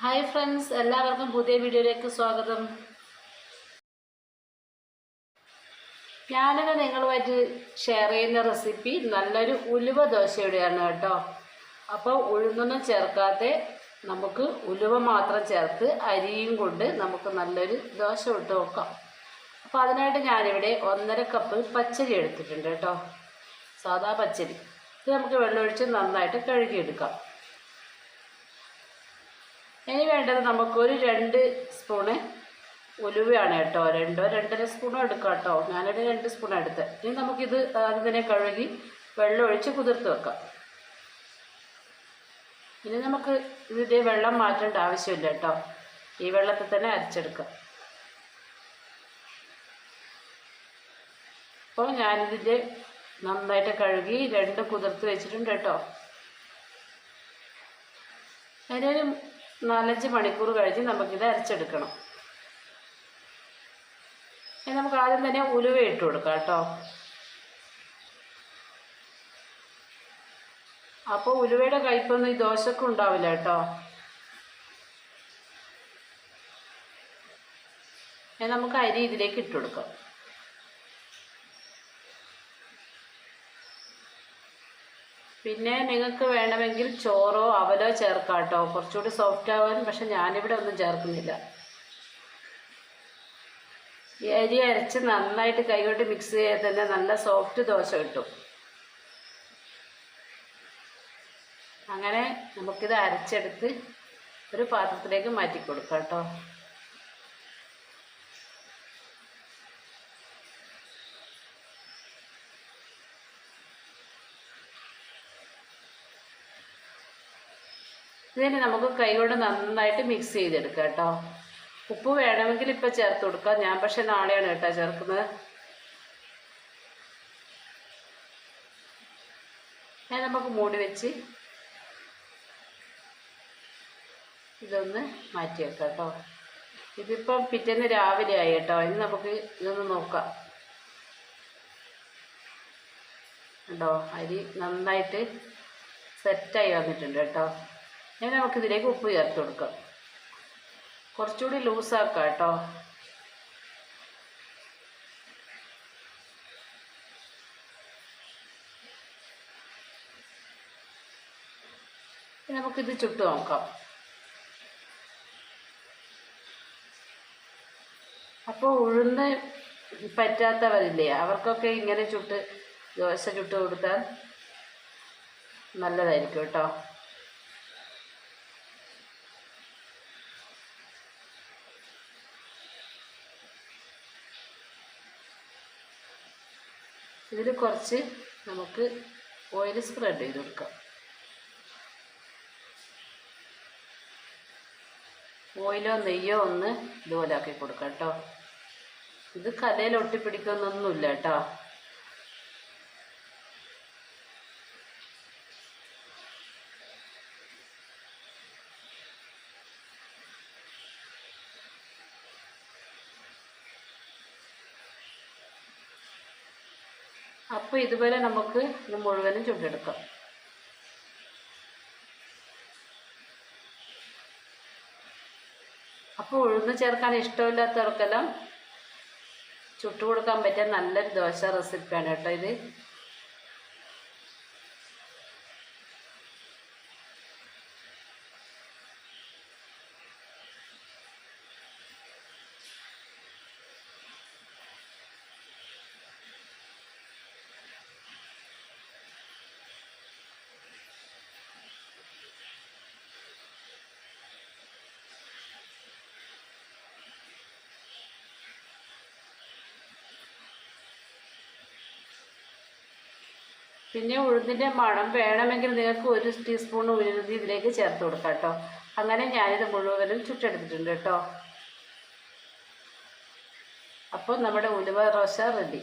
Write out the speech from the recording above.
Hi friends എല്ലാവർക്കും പുതിയ വീഡിയോയിലേക്ക് സ്വാഗതം. ഞാനിന്ന് നിങ്ങളുമായിട്ട് ഷെയർ ചെയ്യുന്ന റെസിപ്പി നല്ലൊരു ഉലുവ ദോശയുടെയാണ് കേട്ടോ. അപ്പോൾ ഉഴുന്നൊന്നും ചേർക്കാതെ നമുക്ക് ഉലുവ മാത്രം ചേർത്ത് അരിയും കൊണ്ട് നമുക്ക് നല്ലൊരു ദോശ ഇട്ട് നോക്കാം. അപ്പോൾ അതിനായിട്ട് ഞാനിവിടെ ഒന്നര കപ്പ് പച്ചരി എടുത്തിട്ടുണ്ട് കേട്ടോ. സാധാ പച്ചരി. ഇത് നമുക്ക് വെള്ളമൊഴിച്ച് നന്നായിട്ട് കഴുകിയെടുക്കാം. ഇനി വേണ്ടത് നമുക്കൊരു രണ്ട് സ്പൂണ് ഉലുവയാണ് കേട്ടോ. രണ്ടോ രണ്ടര സ്പൂണോ എടുക്കാം കേട്ടോ. ഞാനൊരു രണ്ട് സ്പൂൺ എടുത്ത്. ഇനി നമുക്കിത് ആദ്യം തന്നെ കഴുകി വെള്ളം ഒഴിച്ച് കുതിർത്ത് വെക്കാം. ഇനി നമുക്ക് ഇതിന്റെ വെള്ളം മാറ്റേണ്ട ആവശ്യമില്ല കേട്ടോ. ഈ വെള്ളത്തിൽ തന്നെ അരച്ചെടുക്കാം. അപ്പോൾ ഞാനിതിന്റെ നന്നായിട്ട് കഴുകി രണ്ട് കുതിർത്ത് വെച്ചിട്ടുണ്ട് കേട്ടോ. അതിനൊരു നാലഞ്ച് മണിക്കൂർ കഴിഞ്ഞ് നമുക്കിത് അരച്ചെടുക്കണം. ഇനി നമുക്ക് ആദ്യം തന്നെ ഉലുവ ഇട്ട് കൊടുക്കാം കേട്ടോ. അപ്പോൾ ഉലുവയുടെ കയ്പൊന്നും ഈ ദോശക്ക് ഉണ്ടാവില്ല കേട്ടോ. നമുക്ക് അരി ഇതിലേക്ക് ഇട്ട് കൊടുക്കാം. പിന്നെ നിങ്ങൾക്ക് വേണമെങ്കിൽ ചോറോ അവലോ ചേർക്കാം കേട്ടോ കുറച്ചുകൂടി സോഫ്റ്റ് ആവാൻ പക്ഷെ ഞാനിവിടെ ഒന്നും ചേർക്കുന്നില്ല. ഈ അരി അരച്ച് നന്നായിട്ട് കൈകൊണ്ട് മിക്സ് ചെയ്ത് തന്നെ നല്ല സോഫ്റ്റ് ദോശ കിട്ടും. അങ്ങനെ നമുക്കിത് അരച്ചെടുത്ത് ഒരു പാത്രത്തിലേക്ക് മാറ്റി കൊടുക്കാം കേട്ടോ. ഇതിന് നമുക്ക് കൈകൊണ്ട് നന്നായിട്ട് മിക്സ് ചെയ്തെടുക്കാം കേട്ടോ. ഉപ്പ് വേണമെങ്കിൽ ഇപ്പം ചേർത്ത് കൊടുക്കാം. ഞാൻ പക്ഷെ നാളെയാണ് കേട്ടോ ചേർക്കുന്നത്. ഞാൻ നമുക്ക് മൂടി വെച്ച് ഇതൊന്ന് മാറ്റി വെക്കാം കേട്ടോ. ഇതിപ്പം പിറ്റേന്ന് രാവിലെ ആയി കേട്ടോ. ഇനി നമുക്ക് ഇതൊന്ന് നോക്കാം. കേട്ടോ അരി നന്നായിട്ട് സെറ്റായി വന്നിട്ടുണ്ട് കേട്ടോ. ഇനി നമുക്കിതിലേക്ക് ഉപ്പ് ചേർത്ത് കൊടുക്കാം. കുറച്ചുകൂടി ലൂസാക്കാം കേട്ടോ. നമുക്കിത് ചുട്ട് നോക്കാം. അപ്പോൾ ഉഴുന്ന് പറ്റാത്തവരില്ലേ അവർക്കൊക്കെ ഇങ്ങനെ ചുട്ട് ദോശ ചുട്ട് കൊടുത്താൽ നല്ലതായിരിക്കും കേട്ടോ. ഇതിൽ കുറച്ച് നമുക്ക് ഓയിൽ സ്പ്രെഡ് ചെയ്ത് കൊടുക്കാം. ഓയിലോ നെയ്യോ ഒന്ന് ഇതുപോലെ ആക്കി കൊടുക്കാം കേട്ടോ ഇത് കലയിൽ ഒട്ടിപ്പിടിക്കുന്നൊന്നുമില്ല കേട്ടോ അപ്പോൾ ഇതുപോലെ നമുക്ക് ഇത് മുഴുവനും ചുട്ടെടുക്കാം. അപ്പോൾ ഉഴുന്ന് ചേർക്കാൻ ഇഷ്ടമില്ലാത്തവർക്കെല്ലാം ചുട്ടു കൊടുക്കാൻ പറ്റിയ നല്ലൊരു ദോശ റെസിപ്പിയാണ് കേട്ടോ ഇത്. പിന്നെ ഉഴുന്നിന്റെ മണം വേണമെങ്കിൽ നിങ്ങൾക്ക് ഒരു ടീസ്പൂൺ ഉഴുതി ഇതിലേക്ക് ചേർത്ത് കൊടുക്കാം കേട്ടോ. അങ്ങനെ ഞാനിത് മുഴുവനും ചുട്ടെടുത്തിട്ടുണ്ട് കേട്ടോ. അപ്പോൾ നമ്മുടെ ഉലുവ റോശ റെഡി.